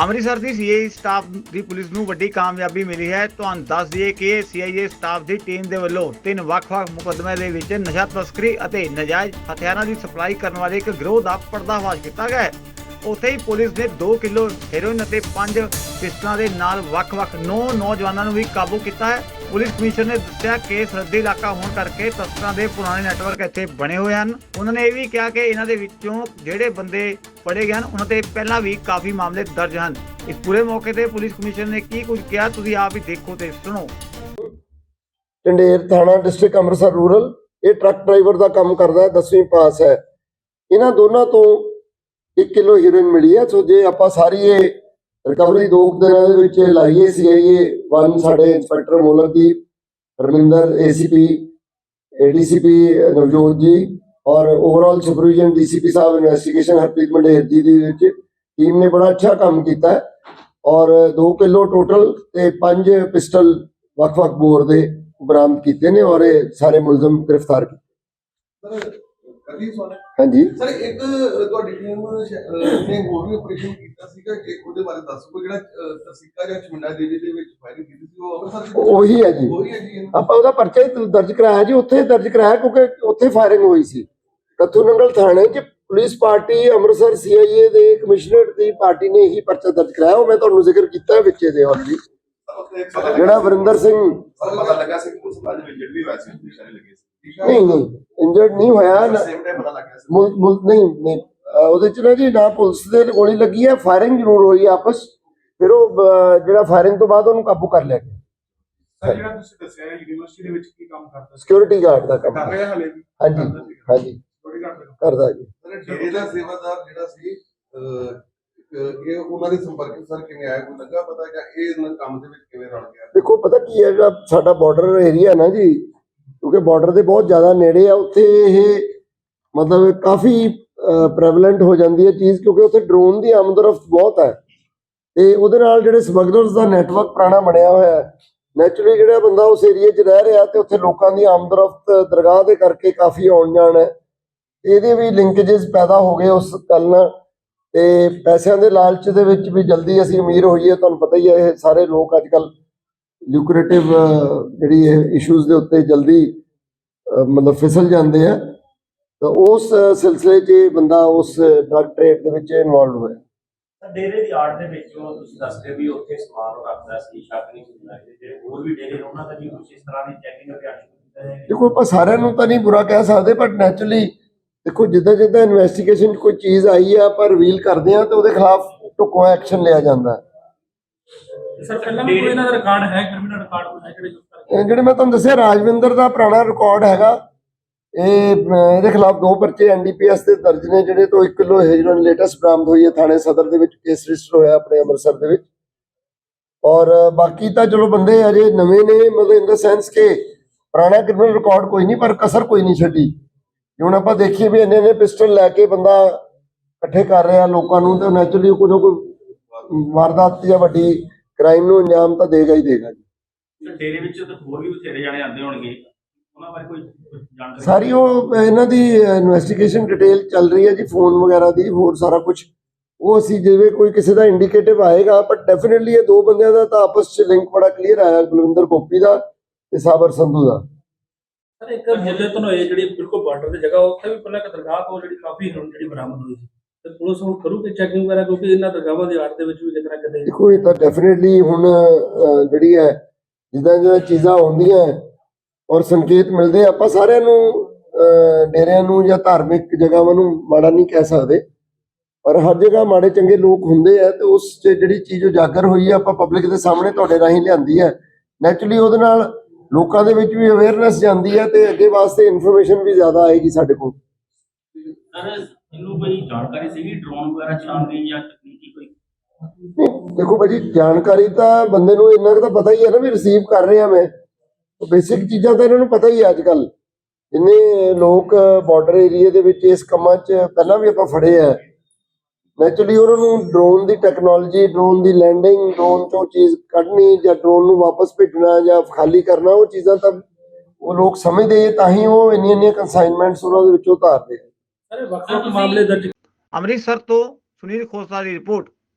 ਅੰਮ੍ਰਿਤਸਰ ਦੀ CIA staff ਦੀ police ਨੂੰ ਵੱਡੀ ਕਾਮਯਾਬੀ ਮਿਲੀ ਹੈ। ਤੁਹਾਨੂੰ ਦੱਸ ਦਈਏ ਕਿ ਸੀਆਈਏ ਸਟਾਫ ਦੀ ਟੀਮ ਦੇ ਵੱਲੋਂ ਤਿੰਨ ਵੱਖ-ਵੱਖ ਮੁਕੱਦਮਿਆਂ ਦੇ ਵਿੱਚ ਨਸ਼ਾ ਤਸਕਰੀ ਅਤੇ ਨਜਾਇਜ਼ ਹਥਿਆਰਾਂ ਦੀ ਸਪਲਾਈ ਕਰਨ ਵਾਲੇ ਇੱਕ ਗਰੋਹ ਦਾ ਪਰਦਾਫਾਸ਼ ਕੀਤਾ ਗਿਆ ਹੈ। ਉੱਥੇ ਹੀ ਪੁਲਿਸ ਨੇ 2 ਕਿਲੋ ਹੈਰੋਇਨ ਅਤੇ 5 ਪਿਸਟਲਾਂ ਦੇ ਨਾਲ ਵੱਖ-ਵੱਖ 9 ਨੌਜਵਾਨਾਂ ਨੂੰ ਵੀ ਕਾਬੂ ਕੀਤਾ ਹੈ। ਪੁਲਿਸ ਕਮਿਸ਼ਨਰ ਨੇ ਦੱਸਿਆ ਕਿ ਸਰਹੱਦੀ ਇਲਾਕਾ ਹੋਣ ਕਰਕੇ ਤਸਕਰਾਂ ਦੇ ਪੁਰਾਣੇ ਨੈਟਵਰਕ ਇੱਥੇ ਬਣੇ ਹੋਏ ਹਨ। ਉਹਨਾਂ ਨੇ ਇਹ ਵੀ ਕਿਹਾ ਕਿ ਇਹਨਾਂ ਦੇ ਵਿੱਚੋਂ ਜਿਹੜੇ ਬੰਦੇ ਫੜੇ ਗਏ ਹਨ, ਉਹਨਾਂ ਤੇ ਪਹਿਲਾਂ ਵੀ ਕਾਫੀ ਮਾਮਲੇ ਦਰਜ ਹਨ। ਇਸ ਪੂਰੇ ਮੌਕੇ ਤੇ ਪੁਲਿਸ ਕਮਿਸ਼ਨਰ ਨੇ ਕੀ ਕੁਝ ਕਿਹਾ, ਤੁਸੀਂ ਆਪ ਹੀ ਦੇਖੋ ਤੇ ਸੁਣੋ। ਟੰਡੇਰ ਥਾਣਾ ਡਿਸਟ੍ਰਿਕਟ ਅੰਮ੍ਰਿਤਸਰ ਰੂਰਲ, ਇਹ ਟਰੱਕ ਡਰਾਈਵਰ ਦਾ ਕੰਮ ਕਰਦਾ ਹੈ 10ਵੀਂ ਪਾਸ ਹੈ। ਇਹਨਾਂ ਦੋਨਾਂ ਤੋਂ 1 ਕਿਲੋ ਹੀਰੋਇਨ ਮਿਲੀ ਹੈ, ਸੋ ਜੇ ਆਪਾਂ ਸਾਰੀ ਇਹ ਰਿਕਵਰੀ ਦੋ ਦਿਨਾਂ ਦੇ ਵਿੱਚ ਲਾਈਏ ਸੀਆਈਏ ਵਨ ਸਾਡੇ ਇੰਸਪੈਕਟਰ ਮੋਲਕ ਰਮਿੰਦਰ ਏਸੀਪੀ, ਏਡੀਸੀਪੀ ਨਵਜੋਤ ਜੀ ਔਰ ਓਵਰਆਲ ਸੁਪਰਵੀਜ਼ਨ ਡੀਸੀਪੀ ਸਾਹਿਬ ਇਨਵੈਸਟੀਗੇਸ਼ਨ ਹਰਪ੍ਰੀਤ ਮੰਡੇਰ ਜੀ ਦੀ ਵਿੱਚ ਟੀਮ ਨੇ ਬੜਾ ਅੱਛਾ ਕੰਮ ਕੀਤਾ ਔਰ 2 ਕਿਲੋ ਟੋਟਲ ਤੇ 5 ਪਿਸਟਲ ਵੱਖ-ਵੱਖ ਬੋਰ ਦੇ ਬਰਾਮਦ ਕੀਤੇ ਨੇ ਔਰ ਇਹ ਸਾਰੇ ਮੁਲਜ਼ਮ ਗ੍ਰਿਫਤਾਰ ਕੀਤੇ ਹਾਂਜੀ। ਸਰ ਇੱਕ ਅ, ਤੁਹਾਡੀ ਟੀਮ ਨੇ ਹੋਰ ਵੀ ਆਪਰੇਸ਼ਨ ਕੀਤਾ ਸੀਗਾ ਕਿ ਉਹਦੇ ਬਾਰੇ ਦੱਸੋ ਜਿਹੜਾ ਅ, ਤਸੀਕਾ ਜਾਂ ਚਮੰਡਾ ਦੇਵੀ ਦੇ ਵਿੱਚ ਫਾਇਰਿੰਗ ਕੀਤੀ ਸੀ ਉਹ ਅੰਮ੍ਰਿਤਸਰ ਦੀ ਉਹ- ਉਹੀ ਹੈ ਜੀ। ਉਹੀ ਹੈ ਜੀ ਇਹਨੂੰ- ਆਪਾਂ ਉਹਦਾ ਪਰਚਾ ਹੀ ਦਰਜ ਕਰਾਇਆ ਜੀ ਉੱਥੇ ਦਰਜ ਕਰਾਇਆ ਕਿਉਂਕਿ ਉੱਥੇ ਫਾਇਰਿੰਗ ਹੋਈ ਸੀ। ਕੱਥੂ ਨੰਗਲ ਥਾਣੇ 'ਚ ਪੁਲਿਸ ਪਾਰਟੀ ਅੰਮ੍ਰਿਤਸਰ ਸੀਆਈਏ ਦੇ ਕਮਿਸ਼ਨਰ ਦੀ ਪਾਰਟੀ ਨੇ ਹੀ ਪਰਚਾ ਦਰਜ ਕਰਾਇਆ ਉਹ ਮੈਂ ਤੁਹਾਨੂੰ ਜ਼ਿਕਰ ਕੀਤਾ ਹੈ ਵਿੱਚੇ ਦੇ ਆਲਰੇਡੀ ਜਿਹੜਾ ਵਰਿੰਦਰ ਸਿੰਘ ਸਰ ਪਤਾ ਲੱਗਾ ਸੀ ਕਿ ਉਸ ਬਾਅਦ ਵਿੱਚ ਵੀ ਵੈਸੇ ਨਿਸ਼ਾਨੇ ਲੱਗੇ ਸੀ। ਨਹੀਂ ਨਹੀਂ ਇੰਜਰਡ ਨਹੀਂ ਹੋਇਆ ਨਾ- ਸੇਮ ਟਾਈਮ ਪਤਾ ਲੱਗਿਆ ਸੀ। ਮੁਲ- ਮੁਲ- ਨਹੀਂ ਨਹੀਂ ਅਹ ਉਹਦੇ ਚ ਨਾ ਜੀ ਨਾ ਪੁਲਿਸ ਦੇ ਗੋਲੀ ਲੱਗੀ ਹੈ ਫਾਇਰਿੰਗ ਜ਼ਰੂਰ ਹੋਈ ਹੈ ਆਪਸ। ਫਿਰ ਉਹ ਅਹ, ਜਿਹੜਾ ਫਾਇਰਿੰਗ ਤੋਂ ਬਾਅਦ ਉਹਨੂੰ ਕਾਬੂ ਕਰ ਲਿਆ ਗਿਆ। ਸਰ ਜਿਹੜਾ ਤੁਸੀਂ ਦੱਸਿਆ ਹੈ ਯੂਨੀਵਰਸਿਟੀ ਦੇ ਵਿੱਚ ਕੀ ਕੰਮ ਕਰਦਾ ਸੀ? ਸਿਕਿਉਰਿਟੀ ਗਾਰਡ ਦਾ ਕੰਮ। ਕਰ ਰਿਹਾ ਹਲੇ ਵੀ? ਹਾਂਜੀ ਹਾਂਜੀ। ਥੋੜੀ ਘੱਟ ਦਾ ਕਰਦਾ ਜੀ। ਸਰ ਡੇਰੇ ਦਾ ਸੇਵਾਦਾਰ ਜਿਹੜਾ ਸੀ ਅ, ਅ, ਇਹ ਉਹਨਾਂ ਦੇ ਸੰਪਰਕ ਸਰ ਕਿਵੇਂ ਆਇਆ? ਕੋਈ ਲੱਗਾ ਪਤਾ ਕਿ ਇਹ ਇਹਨਾਂ ਕੰਮ ਦੇ ਵਿੱਚ ਕਿਵੇਂ ਰਲ ਗਿਆ? ਦੇਖੋ ਪਤਾ ਕੀ ਹੈ ਜਿਹੜਾ ਸਾਡਾ ਬਾਰਡਰ ਏਰੀਆ ਨਾ ਜੀ ਕਿਉਂਕਿ ਬਾਰਡਰ ਦੇ ਬਹੁਤ ਜ਼ਿਆਦਾ ਨੇੜੇ ਆ, ਉੱਥੇ ਇਹ ਮਤਲਬ ਕਾਫੀ ਪ੍ਰੈਵਲੈਂਟ ਹੋ ਜਾਂਦੀ ਹੈ ਚੀਜ਼ ਕਿਉਂਕਿ ਉੱਥੇ ਡਰੋਨ ਦੀ ਆਮਦਰਫਤ ਬਹੁਤ ਹੈ। ਤੇ ਉਹਦੇ ਨਾਲ ਜਿਹੜੇ ਸਮਗਲਰਸ ਦਾ ਨੈਟਵਰਕ ਪੁਰਾਣਾ ਬਣਿਆ ਹੋਇਆ ਹੈ ਨੈਚੁਰਲੀ ਜਿਹੜਾ ਬੰਦਾ ਉਸ ਏਰੀਆ 'ਚ ਰਹਿ ਰਿਹਾ ਤੇ ਉੱਥੇ ਲੋਕਾਂ ਦੀ ਆਮਦਰਫਤ ਦਰਗਾਹ ਦੇ ਕਰਕੇ ਕਾਫੀ ਆਉਣ ਜਾਣ ਹੈ। ਇਹਦੇ ਵੀ ਲਿੰਕੇजेस ਪੈਦਾ ਹੋ ਗਏ ਉਸ ਗੱਲ ਨਾਲ ਤੇ ਪੈਸਿਆਂ ਦੇ ਲਾਲਚ ਦੇ ਵਿੱਚ ਵੀ ਜਲਦੀ ਅਸੀਂ ਅਮੀਰ ਹੋਈਏ, ਤੁਹਾਨੂੰ ਪਤਾ ਹੀ ਹੈ ਇਹ ਸਾਰੇ ਲੋਕ ਅੱਜ ਕੱਲ ਲਿਊਕਰੇਟਿਵ ਜਿਹੜੀ ਇਹ ਇਸ਼ੂਜ਼ ਦੇ ਉੱਤੇ ਜਲਦੀ ਮਤਲਬ ਫਿਸਲ ਜਾਂਦੇ ਆ। ਤਾਂ ਉਸ ਸਿਲਸਿਲੇ 'ਚ ਬੰਦਾ ਉਸ ਡਰਗ ਟ੍ਰੇਡ ਦੇ ਵਿੱਚ ਇਨਵੋਲਡ ਹੋਇਆ। ਤਾਂ ਡੇਰੇ ਦੀ ਆੜ ਦੇ ਵਿੱਚ ਉਹ ਤੁਸੀਂ ਦੱਸਦੇ ਵੀ ਉੱਥੇ ਸਮਾਨ ਉਹ ਰੱਖਦਾ ਸੀ ਸ਼ੱਕ ਨਹੀਂ ਹੁੰਦਾ ਤੇ ਜਿਹੜੇ ਹੋਰ ਵੀ ਡੇਰੇ ਨੇ ਉਹਨਾਂ ਦਾ ਵੀ ਕੁਝ ਇਸ ਤਰ੍ਹਾਂ ਦੀ ਚੈਕਿੰਗ ਅਭਿਆਨ ਸ਼ੁਰੂ ਕੀਤਾ ਹੈ ਦੇਖੋ ਆਪਾਂ ਸਾਰਿਆਂ ਨੂੰ ਤਾਂ ਨਹੀਂ ਬੁਰਾ ਕਹਿ ਸਕਦੇ ਬਟ ਨੈਚੁਰਲੀ ਦੇਖੋ ਜਿੱਦਾਂ ਜਿੱਦਾਂ ਇਨਵੈਸਟੀਗੇਸ਼ਨ ਕੋਈ ਚੀਜ਼ ਆਈ ਆ ਆਪਾਂ ਰਿਵੀਲ ਕਰਦੇ ਆ ਤੇ ਉਹਦੇ ਖਿਲਾਫ ਢੁਕਵਾਂ ਐਕਸ਼ਨ ਲਿਆ ਜਾਂਦਾ। ਹੈ ਸਰ ਪਹਿਲਾਂ ਵੀ ਕੋਈ ਇਹਨਾਂ ਦਾ ਰਿਕਾਰਡ ਹੈ ਕ੍ਰਿਮੀਨਲ ਰਿਕਾਰਡ ਕੋਈ ਹੈ ਜਿਹੜੇ ਯੂਜ਼ ਕਰਦੇ ਇਹ ਜਿਹੜੇ ਮੈਂ ਤੁਹਾਨੂੰ ਦੱਸਿਆ ਰਾਜਵਿੰਦਰ ਦਾ ਪੁਰਾਣਾ ਰਿਕਾਰਡ ਹੈਗਾ। ਇਹ ਅਮ, ਇਹਦੇ ਖਿਲਾਫ ਦੋ ਪਰਚੇ ਐਨਡੀਪੀਐਸ ਦੇ ਦਰਜ ਨੇ ਜਿਹੜੇ ਤੋਂ 1 ਕਿਲੋ ਹੈਰੋਇਨ ਲੇਟੈਸਟ ਬਰਾਮਦ ਹੋਈ ਹੈ ਥਾਣੇ ਸਦਰ ਦੇ ਵਿੱਚ ਕੇਸ ਰਜਿਸਟਰ ਹੋਇਆ ਆਪਣੇ ਅੰਮ੍ਰਿਤਸਰ ਦੇ ਵਿੱਚ। ਔਰ ਅ, ਬਾਕੀ ਤਾਂ ਚਲੋ ਬੰਦੇ ਅਜੇ ਨਵੇਂ ਨੇ ਮਤਲਬ ਇਨ ਦਾ ਸੈਂਸ ਕਿ ਪੁਰਾਣਾ ਕ੍ਰਿਮੀਨਲ ਰਿਕਾਰਡ ਕੋਈ ਨਹੀਂ ਪਰ ਕਸਰ ਕੋਈ ਨਹੀਂ ਛੱਡੀ। ਜੇ ਹੁਣ ਆਪਾਂ ਦੇਖੀਏ ਵੀ ਇੰਨੇ ਨੇ ਪਿਸਟਲ ਲੈ ਕੇ ਬੰਦਾ ਇਕੱਠੇ ਕਰ ਰਿਹਾ ਲੋਕਾਂ ਨੂੰ ਤੇ ਨੈਚੁਰਲੀ ਕੋਈ ਨਾ ਕੋਈ ਵਾਰਦਾਤ ਜਾਂ ਵੱਡੀ ਕ੍ਰਾਈਮ ਨੂੰ ਅੰਜਾਮ ਤਾਂ ਦੇਗਾ ਹੀ ਦੇਗਾ ਜੀ। ਤੇ ਡੇਰੇ ਵਿੱਚ ਤਾਂ ਹੋਰ ਵੀ ਬਥੇਰੇ ਜਾਣੇ ਆਉਂਦੇ ਹੋਣਗੇ। ਉਹਨਾਂ ਬਾਰੇ ਕੋਈ ਜਾਣਕਾਰੀ? ਸਾਰੀ ਉਹ ਇਹਨਾਂ ਦੀ ਇਨਵੈਸਟੀਗੇਸ਼ਨ ਡਿਟੇਲ ਚੱਲ ਰਹੀ ਹੈ ਜੀ ਫੋਨ ਵਗੈਰਾ ਦੀ ਹੋਰ ਸਾਰਾ ਕੁਝ ਉਹ ਅਸੀਂ ਜਿਵੇਂ ਕੋਈ ਕਿਸੇ ਦਾ ਇੰਡੀਕੇਟਿਵ ਆਏਗਾ ਪਰ ਡੈਫੀਨਿਟਲੀ ਇਹ ਦੋ ਬੰਦਿਆਂ ਦਾ ਤਾਂ ਆਪਸ ਚ ਲਿੰਕ ਬੜਾ ਕਲੀਅਰ ਆਇਆ ਬਲਵਿੰਦਰ ਗੋਪੀ ਦਾ ਤੇ ਸਾਬਰ ਸੰਧੂ ਦਾ। ਸਰ ਇੱਕ ਮੁੱਲੇ ਤੋਂ ਇਹ ਜਿਹੜੀ ਬਿਲਕੁਲ ਬਾਰਡਰ ਦੀ ਜਗ੍ਹਾ ਉੱਥੇ ਵੀ ਪਹਿਲਾਂ ਇੱਕ ਦਰਗਾਹ ਤੋਂ ਜਿਹੜੀ ਕਾਫੀ ਜਿਹੜੀ ਬਰਾਮਦ ਹੋਈ ਸੀ। ਤੇ ਪੁਲਿਸ ਹੁਣ ਕਰੂਗੀ ਚੈਕਿੰਗ ਵਗੈਰਾ ਕਿਉਂਕਿ ਇਹਨਾਂ ਦਰਗਾਹਾਂ ਦੀ ਆੜ ਦੇ ਵਿੱਚ ਵੀ ਕਿਤੇ ਨਾ ਕਿਤੇ ਦੇਖੋ ਇਹ ਤਾਂ ਡੈਫੀਨਿਟਲੀ ਹੁਣ ਅਹ, ਜਿਹੜੀ ਹੈ ਜਿੱਦਾਂ ਜਿੱਦਾਂ ਚੀਜ਼ਾਂ ਆਉਂਦੀਆਂ ਹੈ ਔਰ ਸੰਕੇਤ ਮਿਲਦੇ ਆ, ਆਪਾਂ ਸਾਰਿਆਂ ਨੂੰ ਅਹ, ਡੇਰਿਆਂ ਨੂੰ ਜਾਂ ਧਾਰਮਿਕ ਜਗ੍ਹਾਵਾਂ ਨੂੰ ਮਾੜਾ ਨਹੀਂ ਕਹਿ ਸਕਦੇ। ਪਰ ਹਰ ਜਗ੍ਹਾ ਮਾੜੇ ਚੰਗੇ ਲੋਕ ਹੁੰਦੇ ਆ ਤੇ ਉਸ 'ਚ ਜਿਹੜੀ ਚੀਜ਼ ਉਜਾਗਰ ਹੋਈ ਹੈ ਆਪਾਂ ਪਬਲਿਕ ਦੇ ਸਾਹਮਣੇ ਤੁਹਾਡੇ ਰਾਹੀਂ ਲਿਆਂਦੀ ਹੈ ਨੈਚੁਰਲੀ ਉਹਦੇ ਨਾਲ ਲੋਕਾਂ ਦੇ ਵਿੱਚ ਵੀ ਅਵੇਅਰਨੈਸ ਜਾਂਦੀ ਹੈ ਤੇ ਅੱਗੇ ਵਾਸਤੇ ਇਨਫੋਰਮੇਸ਼ਨ ਵੀ ਜ਼ਿਆਦਾ ਆਏਗੀ ਸਾਡੇ ਕੋਲ। ਸਰ ਇਹਨੂੰ ਕੋਈ ਜਾਣਕਾਰੀ ਸੀਗੀ ਡਰੋਨ ਵਗੈਰਾ ਚਲਾਉਣ ਦੀ ਜਾਂ ਤਕਨੀਕੀ ਕੋਈ? ਨਹੀਂ, ਦੇਖੋ ਭਾਜੀ ਜਾਣਕਾਰੀ ਤਾਂ ਬੰਦੇ ਨੂੰ ਇੰਨਾ ਕੁ ਤਾਂ ਪਤਾ ਹੀ ਹੈ ਨਾ ਵੀ ਰਿਸੀਵ ਕਰ ਰਿਹਾ ਮੈਂ। ਬੇਸਿਕ ਚੀਜ਼ਾਂ ਤਾਂ ਇਹਨਾਂ ਨੂੰ ਪਤਾ ਹੀ ਹੈ ਅੱਜ ਕੱਲ ਜਿੰਨੇ ਲੋਕ ਬਾਰਡਰ ਏਰੀਆ ਦੇ ਵਿੱਚ ਇਸ ਕੰਮਾਂ 'ਚ ਪਹਿਲਾਂ ਵੀ ਆਪਾਂ ਫੜੇ ਆ। ਨੈਚੁਰਲੀ ਉਹਨਾਂ ਨੂੰ ਡਰੋਨ ਦੀ ਟੈਕਨੋਲੋਜੀ ਡਰੋਨ ਦੀ ਲੈਂਡਿੰਗ ਡਰੋਨ ਤੋਂ ਚੀਜ਼ ਕੱਢਣੀ ਜਾਂ ਡਰੋਨ ਨੂੰ ਵਾਪਸ ਭੇਜਣਾ ਜਾਂ ਖਾਲੀ ਕਰਨਾ ਉਹ ਚੀਜ਼ਾਂ ਤਾਂ ਉਹ ਲੋਕ ਸਮਝਦੇ ਆ, ਤਾਂ ਹੀ ਉਹ ਇੰਨੀਆਂ ਇੰਨੀਆਂ ਕਨਸਾਈਨਮੈਂਟਸ ਉਹਨਾਂ ਦੇ ਵਿੱਚੋਂ ਉਤਾਰਦੇ ਆ। ਵੱਖ ਵੱਖ ਮਾਮਲੇ ਦਰਜ ਅੰਮ੍ਰਿਤਸਰ ਤੋਂ ਸੁਨੀਲ ਖੋਸਲਾ ਦੀ ਰਿਪੋਰਟ।